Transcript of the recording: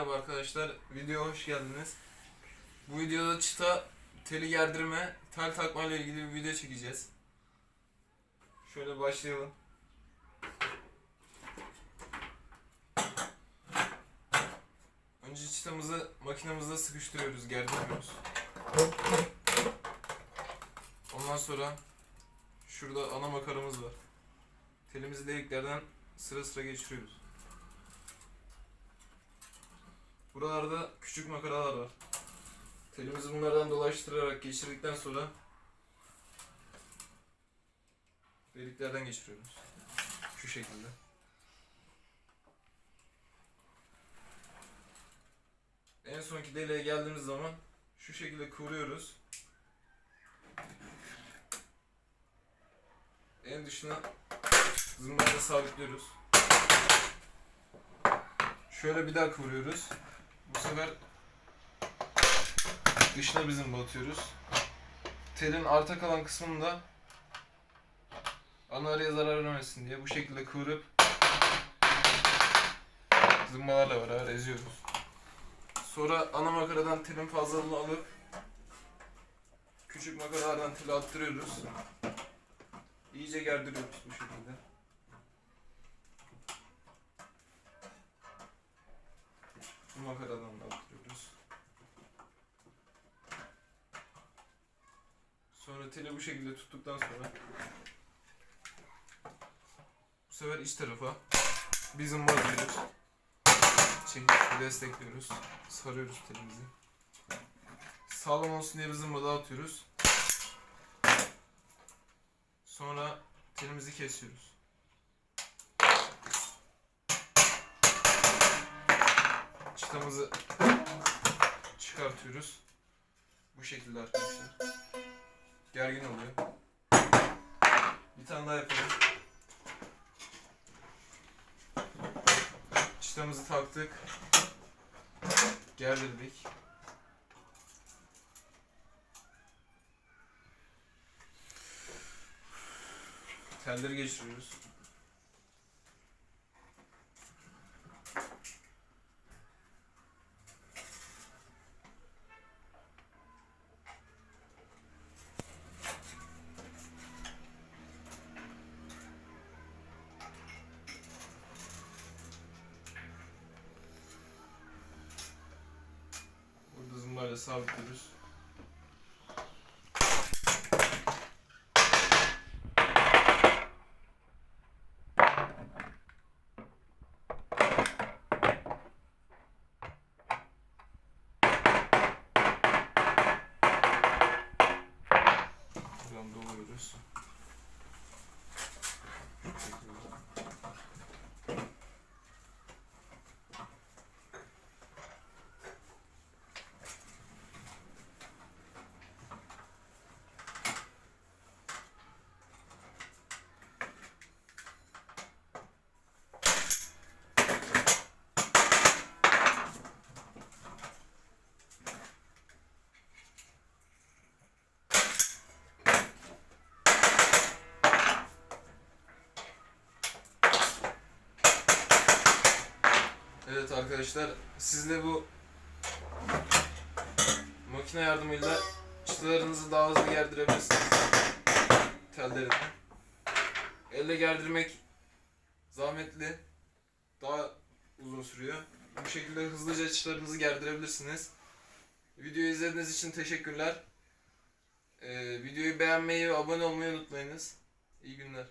merhaba arkadaşlar. Videoya hoş geldiniz. Bu videoda çıta teli gerdirme, tel takma ile ilgili bir video çekeceğiz. Şöyle başlayalım. Önce çıtamızı makinemizde sıkıştırıyoruz, gerdirmiyoruz. Ondan sonra şurada ana makaramız var. Telimizi deliklerden sıra sıra geçiriyoruz. Buralarda küçük makaralar var. Telimizi bunlardan dolaştırarak geçirdikten sonra deliklerden geçiriyoruz. Şu şekilde. En sonki deliğe geldiğimiz zaman şu şekilde kıvırıyoruz. En dışına zımbayla sabitliyoruz. Şöyle bir daha kıvırıyoruz. Bu sefer dışına bir zımba atıyoruz. Telin arta kalan kısmını da ana araya zarar vermesin diye bu şekilde kıvırıp zımbalarla beraber eziyoruz. Sonra ana makaradan telin fazlalığını alıp küçük makaralardan teli attırıyoruz. İyice gerdiriyoruz bu şekilde. Bu makaradan da attırıyoruz. Sonra teli bu şekilde tuttuktan sonra bu sefer iç tarafa zımba atıyoruz. Çekip destekliyoruz. Sarıyoruz telimizi. Sağlam olsun diye bir zımba daha atıyoruz. Sonra telimizi kesiyoruz. Çıtamızı çıkartıyoruz. Bu şekilde arkadaşlar. Gergin oluyor. Bir tane daha yapalım. Çıtamızı taktık. Gerdirdik. Telleri geçiriyoruz. Zımbayla sabitliyoruz. Buradan doluyoruz. Şu şekilde. Evet arkadaşlar sizle bu makine yardımıyla çıtalarınızı daha hızlı gerdirebilirsiniz. Tellerini. Elle gerdirmek zahmetli. Daha uzun sürüyor. Bu şekilde hızlıca çıtalarınızı gerdirebilirsiniz. Videoyu izlediğiniz için teşekkürler. Ee, videoyu beğenmeyi ve abone olmayı unutmayınız. İyi günler.